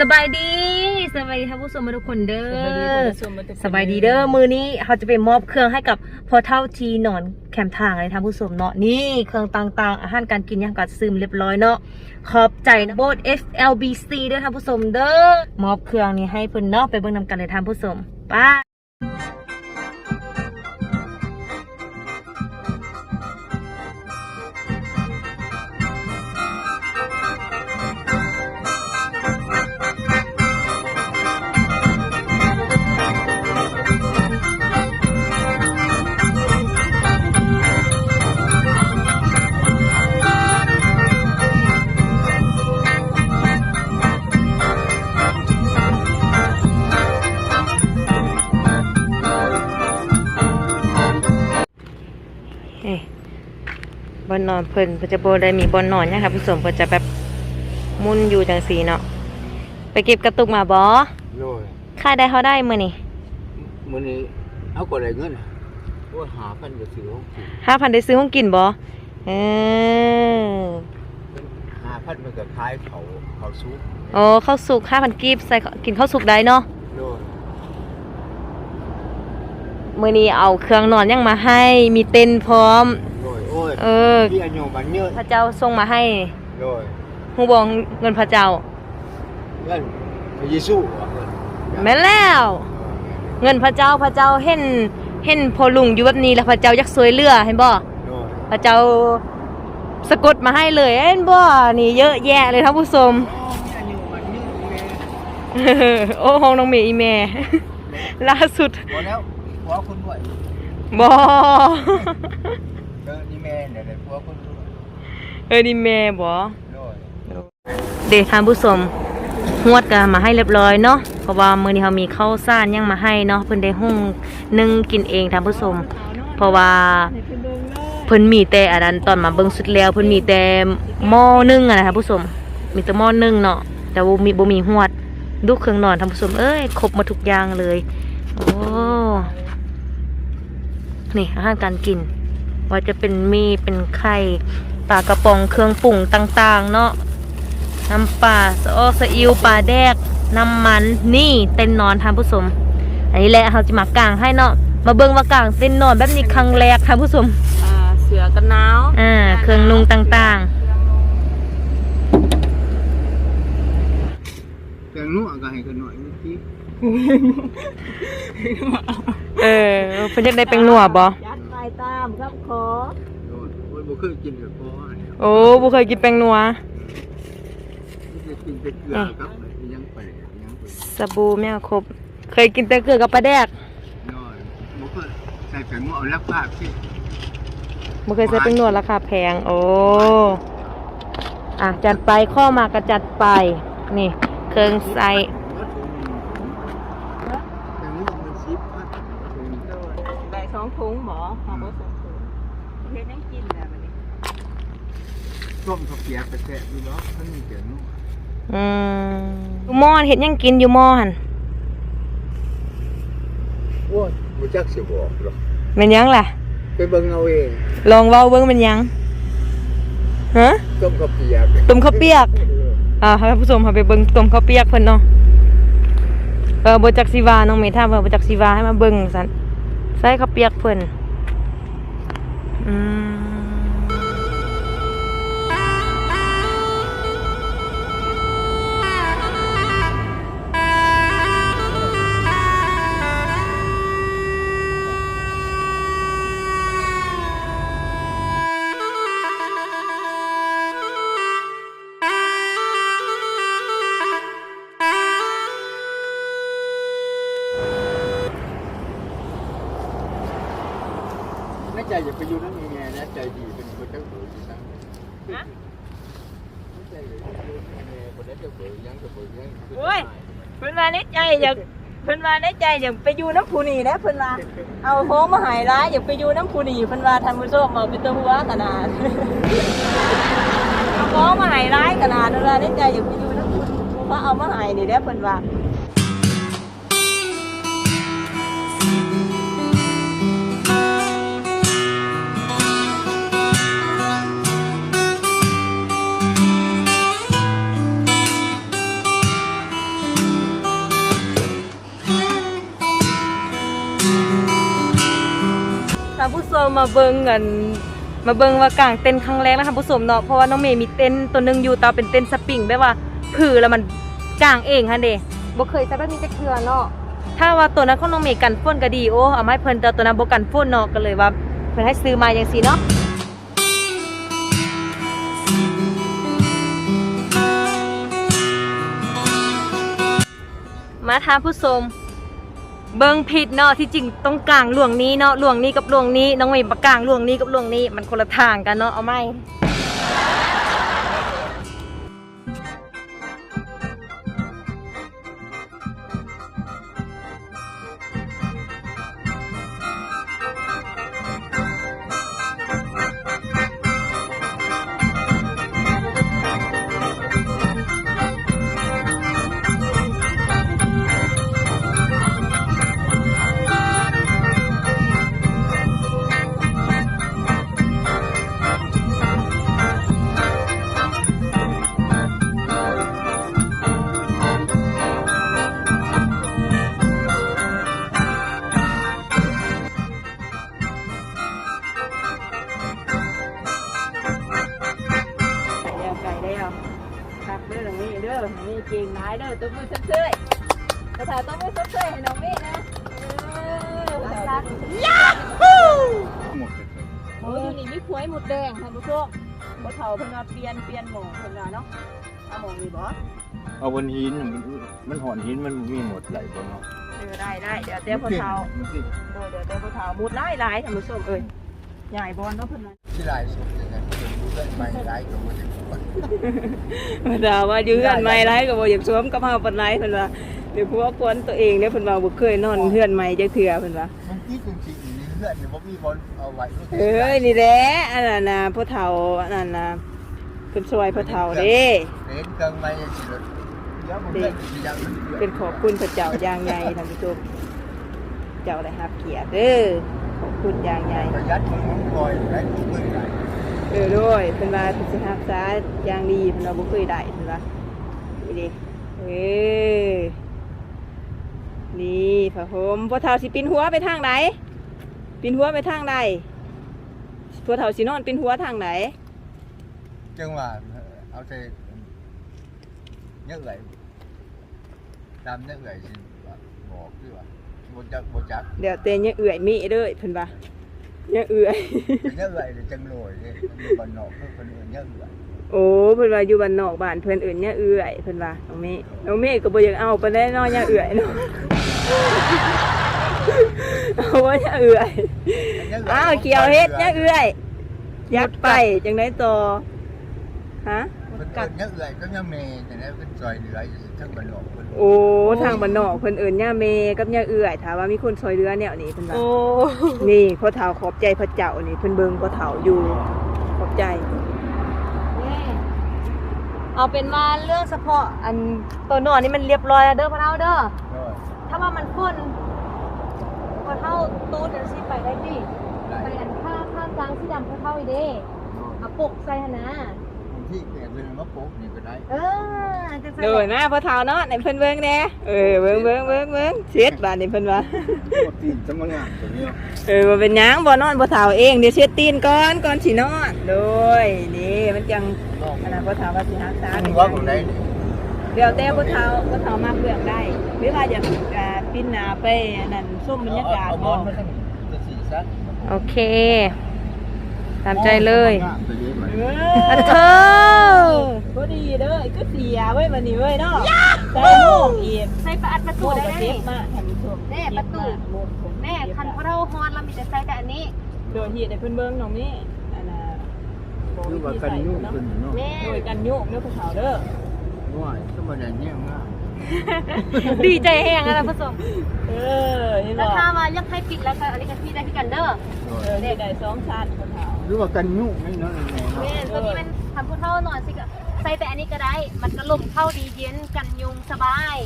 สบายดีสบายดีท่านผู้ชมทุกคนเด้อสสบายดีเด้อมือนี้เขาจะไปมอบเครื่องให้กับพอเท่าทีหนอนแคมทางเลยท่านผู้ชมเนาะนี่เครื่องต่างๆ อาหารการกินอย่างกัดซึมเรียบร้อยเนาะขอบใจโบส FLBC เด้อท่านผู้ชมเด้อมอบเครื่องนี้ให้เพิ่นเนาะไปเบิ่งนำกันเลยท่านผู้ชมไป้า นี่บอนนอนเพิ่นเพิ่นจะโบได้มีบอนนอนเนี่ยค่ะผู้ชมเพิ่นจะแบบมุนอยู่จังสีเนาะไปเก็บกระตุกมาบอโดยค่ายได้เขาได้มือนี่มื้อนี้เอาก็ได้เงินว่าหาพันก็ซื้อของกินห้าพันได้ซื้อห้องกินบอเออหาพันมันก็ขายเขาเขาซุปโอ้ข้าวสุกห้าพันกีบใส่ข้าวกินข้าวสุกได้เนาะ โดย มือนี้เอาเครื่องนอนยังมาให้มีเต็นท์พร้อม โดยโอ้ยเออพี่อายุบันเยอะพระเจ้าส่งมาให้โดยฮูบองเงินพระเจ้า เงินพระเยซูว่าเงินแม่นแล้ว เงินพระเจ้าพระเจ้าเห็นเห็นพอลุงอยู่แบบนี้แล้วพระเจ้าอยากสวยเรือเห็นบ่โดยพระเจ้าสะกดมาให้เลยเห็นบ่นี่เยอะแยะเลยท่านผู้ชมพี่อายุบันเยอะแม่โอ้ห้องน้องเมย์อีแม่ ล่าสุด พอแล้ว ผัวคุณด้วยบอเออนี่แม่เนี่ยได้ผัวคุณด้วยเออนี่แม่บอโดยเด็กทานผู้ชมหวดกันมาให้เรียบร้อยเนาะเพราะว่ามื้อนี้เขามีข้าวซ่านยังมาให้เนาะเพิ่นได้หุ้งนึ่งกินเองทานผู้ชมเพราะว่าเพิ่นมีแต่อันนั้นตอนมาเบิ่งสุดแล้วเพิ่นมีแต่หม้อนึ่งอะนะท่านผู้ชมมีแต่หม้อนึ่งเนาะแต่บ่มีบ่มีหวดดูเครื่องนอนท่านผู้ชมเอ้ยครบหมาทุกอย่างเลยโอ้ นี่อาหารการกิน ว่าจะเป็นมีเป็นไข่ปลากระป๋องเครื่องปรุงต่างๆ เนาะน้ำปลาสะออสะอิวปลาแดกน้ำมันนี่เต้นนอนท่านผู้ชมอันนี้แหละเขาจะมากางให้เนาะมาเบิ่งว่ากางเต้นนอนแบบนี้ครั้งแรกท่านผู้ชมอ่าเสือกันหนาวอ่าเครื่องนุ่งต่างแกงนัวก็ให้กันหน่อยเมื่อกี้ๆ เออเพิ่นจะได้เป็นหนัวบ่ยัดไปตามครับขอโดยโอ้ยบ่เคยกินกับพ่อเนี่ยโอ้บ่เคยกินแป้งนัวไม่ได้กินแต่เกลือครับยังไปยังไปสบู่แม่ครบ เคยกินแต่เกลือกับปลาแดกน้อยบ่เคยใส่แป้งหม้อเอาลักภาพสิบ่เคยใส่แป้งนัวราคาแพง โอ้ อะจัดไปข้อมากระจัดไป นี่ เครื่องใส่ แป้งหม้อมันสิบพันถุง ใส่สองถุงหมอหอมสองถุงเฮ็ดให้กินแล้วมันนี้ ต้มข้าวเปียกไปแทะดูเนาะมันมีแป้งหม้ออืมอยู่หม้อเห็ดหยังกินอยู่หม้อหันโอ้ยบ่จักสิบอกหรอกเป็นหยังล่ะ ไปเบิ่งเอาเองลองเว้าเบิ่งเป็นหยังฮะ ต้มข้าวเปียกต้มข้าวเปียกเอออ่าให้ผู้ชมพาไปเบิ่งต้มข้าวเปียกเพิ่นเนาะเออบ่จักสิว่าน้องเมธาเพิ่นบ่จักสิว่าให้มาเบิ่งซั่นใส่ข้าวเปียกเพิ่นอืม ใจอย่าไปอยู่นั่นแง่นะใจดีเป็นคนเจ้าเบื่ออยู่ซังนะใจอย่าไปอยู่นั่นแง่คนนั้นเจ้าเบื่อยังเจ้าเบื่อยังโอ้ยเพิ่นว่าในใจอยากเพิ่นว่าในใจอยากไปอยู่น้ำผู้นี่นะเพิ่นว่าเอาโค้งมาหายร้ายอยากไปอยู่น้ำผู้นี่เพิ่นว่าท่านผู้ชมาเป็นตัวหัวขนาดเอาโค้งมาหายร้ายขนาดนั้นว่าในใจอยากไปอยู่น้ำผู้นี่เพราเอามาหายนี่แหละเพิ่นว่า ก็มาเบิ่งกันมาเบิ่งว่ากางเต็นท์ครั้งแรกนะคะผู้ชมเนาะเพราะว่าน้องเมย์มีเต็นท์ตัวหนึงอยู่แต่ว่าเป็นเต็นท์สปริงแบบว่าผือแล้วมันกางเองค่ะเด้บ่เคยใช้แบบนี้จักเทื่อเนาะถ้าว่าตัวนั้นของน้องเมย์กันฝนก็ดีโอ้เอามาให้เพิ่นแต่ตัวนั้นบ่กันฝนเนาะก็เลยว่าเพิ่นให้ซื้อมาจังซี่เนาะมาทานผู้ชม เบิงผิดเนาะที่จริงต้องกลางหลวงนี้เนาะหลวงนี้กับหลวงนี้ น้องเมย์ปากลางหลวงนี้กับหลวงนี้มันคนละทางกันเนาะเอาไหม เด้อน้องมย์เด้อน้องมย์เก่งหลายเด้อตัวมือเซ่ยๆภาษาต้องมือเซ่ยๆให้น้องมย์นะเออภาษาหมดเลยโอ้ยอยู่นี่มีขวยหมดแดงท่านผู้ชมบ่เฒ่าเพิ่นว่าเปลี่ยนเปลี่ยนหม่องเพิ่นว่าเนาะเอาหม่องนี้บ่เอาบนหินมันมันหอนหินมันมีหมดไหลบนเนาะเออได้ได้เดี๋ยวเดี๋ยวพ่อเฒ่าเออเดี๋ยวเดี๋ยวพ่อเฒ่ามุดหลายๆท่านผู้ชมเอ้ยใหญ่บ่เนาะเพิ่นว่าที่หลายสุดเลยนะ รู้ได้ไหมลายกับมันพ่อเฒ่าว่าอยู่เฮือนใหม่หลายก็บ่อยากสวมกับเฮาปานใดเพิ่นว่าเดี๋ยวผัวกวนตัวเองเด้อเพิ่นว่าบ่เคยนอนเฮือนใหม่จักเทื่อเพิ่นว่ามันคิดจริงๆนี่เพื่อนเนี่ยว่ามีบอลเอาไว้เอ้ยนี่แหละอันนั้นน่ะพ่อเฒ่าอันนั้นน่ะเพิ่นช่วยพ่อเฒ่าเด้เล่นเกินไปสิเลยแล้วมันเป็นอย่างนั้นเป็นขอบคุณพระเจ้าอย่างใหญ่ท่านผู้ชมเจ้าได้รับเกียรติเด้อขอบคุณอย่างใหญ่ ประหยัดมันคอยได้ทุกเมื่อไหร่ เออด้วยเพิ่นว่าเพิ่นสิรักษาอย่างดีเพิ่นว่าบ่เคยได้เพิ่นว่านี่เด้เออนี่พระโหมพ่อเฒ่าสิปินหัวไปทางไหนปินหัวไปทางใดพ่อเฒ่าสินอนปินหัวทางไหนจังหวะเอาใจเยอะเลยตามเยอะเลยสิบอกด้วยว่าบจักบจักเดี๋ยวเตยังเอื่อยมีเด้อเพิ่นว่า ยังเอื่อย เยอะเลยจังเลยเนี่ยบอลนอกเพื่อนคนอื่นเยอะเลยโอ้เพิ่นว่าอยู่บ้านนอกบ้านเพิ่นเอื่นเนี่ยเอื่อยเพิ่นว่าน้องเมฆน้องเมฆก็บ่อยากเอาไปได้น้อยเนี่ยเอื่อยเนาะเอาว่าเนี่ยเอื่อยอ้าวเกี่ยวเฮ็ดเนี่ยเอื่อยยัดไปจังได๋ต่อฮะ มันเกิดเยอะเลยก็ยังเมย์แต่แล้วเป็นซอยเหลืออยู่ทั้งบอลนอกคนโอ้ทางบ้านนอกเพิ่นเอื่นเนี่ยเมกับเนี่ยเอื่อยถามว่ามีคนซอยเรือแนวนี้เพิ่นว่าโอ้นี่พ่อเฒ่าขอบใจพระเจ้านี่เพิ่นเบิ่งพ่อเฒ่าอยู่ขอบใจ เอาเป็นว่าเรื่องเฉพาะอันตัวนอนนี่มันเรียบร้อยแล้วเด้อพ่อเท่าเด้อถ้าว่ามันพ่นพอเท่าตูดเดี๋ยวสิไปได้ดิไปอันผ้าผ้ากลางที่ดำพอเท่าอีเด้เอาปกใส่หนนะ ที่เกิดเป็นมะปุ๊กนี่ก็ได้เออจะใส่โดยนะพ่อเฒ่าเนาะในเพิ่นเบิ่งแหน่เออเบิ่งเบิ่งเบิ่งเบิ่งเสียดบาดนี่เพิ่นว่าตีนสมังงานตัวนี้เออบ่เป็นหยังบ่นอนบ่เฒ่าเองเดี๋ยวเช็ดตีนก่อนก่อนสินอนโดยนี่มันจังอันนั้นบ่เฒ่าว่าสิรักษาว่าผมได้เดี๋ยวแต่บ่เฒ่าบ่เฒ่ามาเปลืองได้หรือว่าอยากอ่าปิ้นหน้าไปอันนั้นชมบรรยากาศเอาบบ่อลมาทั้งจะสีซะโอเค ตามใจเลยเออัอนเธอบ่ดีเด้อก็เสียเว้ยบัดนี้เว้ยเนาะใส่โมงอีกใส่ประอัดประตูโม่ได้ก็ไหมเจ็บมากท่านผู้ชมแน่ประตูแม่คันพอเท่าฮอนเรามีแต่ใส่แต่อันนี้โดยที่ได้เพิ่นเบิ่งน้องนี่อันน่ะบอกคือวิว่าธีกันใส่ยุ่งเนาะขึ้นเนาะแม่โดยกันยุ่งเด้อผู้สาวเด้อว่าสมัยนี้ง่ายดีใจแห้งนะผู้ชมเออนี่แล้วเนาะถ้ามายักให้ปิดแล้วก็อันนี้กันพี่ได้พี่กันเด้อเออนี่ได้สองชั้นผู้สาวห รือว่ากันยุ่งไม่เนาะแม่เนาะแม่ตัวนี้มันทำผู้เท่านอนสิก็ใส่แต่อันนี้ก็ได้ มันก็ลมเข้าดีเย็นกันยุงสบาย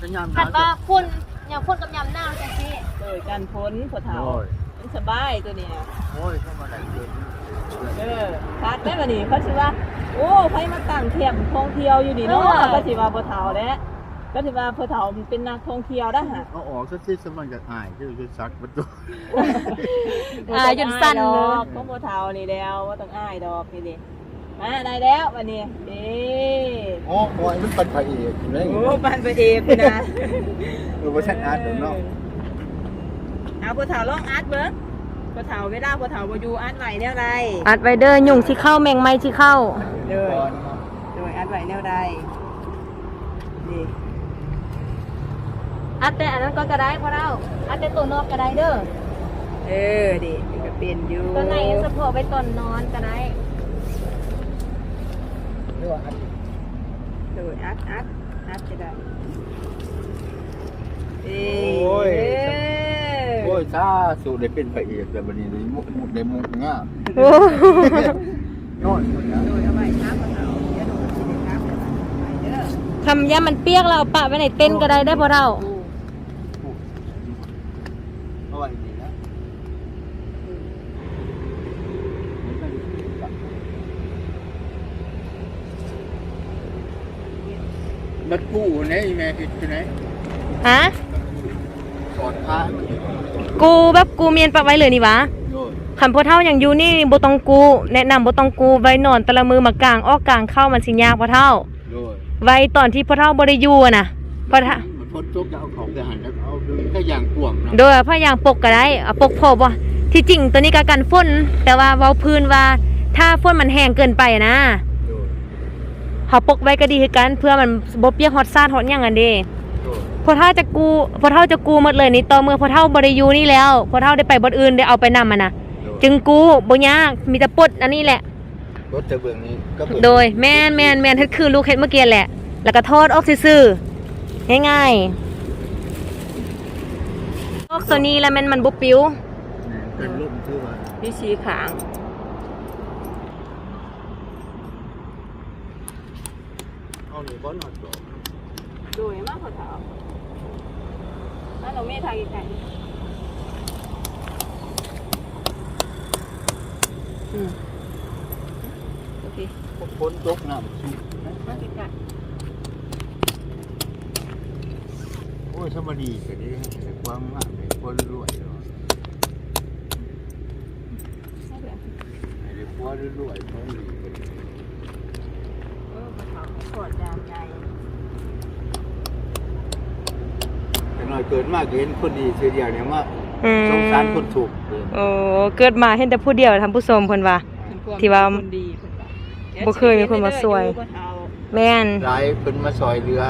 ก็ยามคันว่าพ่นยามพ่นกับยามหน้าจังซี่โดยกันพ้นผู้สาวโอ้ยมันสบายตัวเนี้ยโอ้ยเข้ามาไหนเดือนเออคัดได้บัดนี้เขาสิว่า โอ้ไผมาตั้งแคมป์ท่องเที่ยวอยู่นี่เนาะก็สิว่าบ่เฒ่าแล้ว ก็ถือว่าพอเฒ่าเป็นนักท่องเที่ยวได้ฮะเอาออกสักทีสมันก็อายคือคือซักประตูอ่าจนสั้นดเลอยกก็พอเฒ่านี่แล้วว่าต้องอ้ายดอกนี่ดิมาได้แล้ววันนี้เด้โอ้โหมันเป็นพระเอกอยู่เลยโอ้ปันไปเองพี่นะเออว่าฉันอ่านเดี๋ยวเนาะเอาพอเฒ่าลองอัดเบิ่งพอเฒ่าเวลาพอเฒ่าบ่อยู่อัดไว้แนวใดอัดไวเดอร์ยุ่งที่เข้าแมงไม้ที่เข้าเด้อก่อนโดยอัดไว้แนวใดนี่ อัดแต่อันนั้นก็กระได้พอเราอัดแต่ตัวนอกกระได้เด้อเออดิก็เป็นอยู่ตัวในสะโพกไปตอนนอนกระได้เรียกว่าอันโดยอัดอัดอัดจะได้เอ้โอ้ยเอ้โอ้ยซาสูได้เป็นพระเอกแต่วันนี้ได้มุกมุกได้มุกงามโอ้ยอดหมดนะโดยเอาไว้ครับพอเฒ่าอย่าโดนสิได้ครับเดี๋ยวไปเด้อทำยามันเปียกแล้วเอาปะไว้ในเต็นท์ก็ได้ได้อพอเรา เอาไว้ดีนะ บัดกู้ไหนแม่คิดอยู่ไหนฮะสอนพระมันกูแบบกูเมียนปะไว้เลยนี่หวะโดยคันพ่อเท่าอย่างอยู่นี่บ่ต้องกู แนะนำบ่ต้องกูไว้นอนแตะละมือมากลางออกกลางเข้ามันสิยากพ่อเท่าโดยไว้ตอนที่พ่อเท่าบ่ได้อยู่อะนะพ่อเท่ามันพ้นทุกจะเอาของไปหันแล้วเอาดึงก็อย่างกวงนะโดยพยายามปกก็ได้เอาปกพอบ่ที่จริงตัวนี้ก็กันฝนแต่ว่าเว้าพื้นว่าถ้าฝนมันแห้งเกินไปอะนะโดย เฮาปกไว้ก็ดีคือกันเพื่อมันบ่เปียกฮอดซาดฮอดหยังกันเด้โดยพ่อเท่าจะกูพ่อเท่าจะกูหมดเลยนี่ต่อเมื่อพ่อเท่าบ่ได้อยู่นี่แล้วพ่อเท่าได้ไปบ่อนอื่นได้เอาไปนำมันน่ะจึงกูบ่ยากมีแต่ปลดอันนี้แหละรถจะเบื้องนี้ก็เปิดโดยแม่นแม่นแม่นเฮ็ดคือลูกเฮ็ดเมื่อกี้แหละ แล้วก็ทอดออกซื่อๆง่ายๆออกตัวนี้แล้วแม่นมันบ่ปิ้วเป็นรูปคือว่าพี่ชีขาง เอาหนึ่งก้อนหน่อยจบโดยมากพอเฒ่าถ้าเราไม่ทางอีกไงอืมโอเคพ้นตกน้ำสูงนะมาติดกันโอ้ยสมดีก็ดีแต่ความงามเลยคนรวยเนาะให้เพื่อนไอ้เด็กคนรวยเขาดีก็ดี เออพอเฒ่าให้ กอดยามใจแต่น้อยเกิดมากเห็นคนดีเสียเดียวเนี่ยว่าอืมสงสารคนถูกข์เลยโอ้เกิดมาเห็นแต่ผู้เดียวท่านผู้ชมเพิ่นว่า ที่ว่าคนดีเพิ่นว่าบ่เคยมีคนมาช่วย เดี๋สิเฮ็ดให้เด้ออยู่บ่เฒ่าแม่นหลายเป็นมาซอยเรือ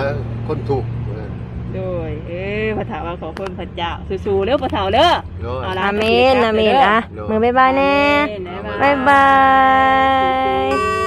คนถูกข์เออโดยเอ้ยพระเถาว่าขอคนพระเจ้าสู้ๆเด้อพระเถาเด้อ โดย เอาล่ะ อาเมนอาเมนอะมือบ๊ายบายแน่อาเมนบ๊ายบาย บ๊ายบาย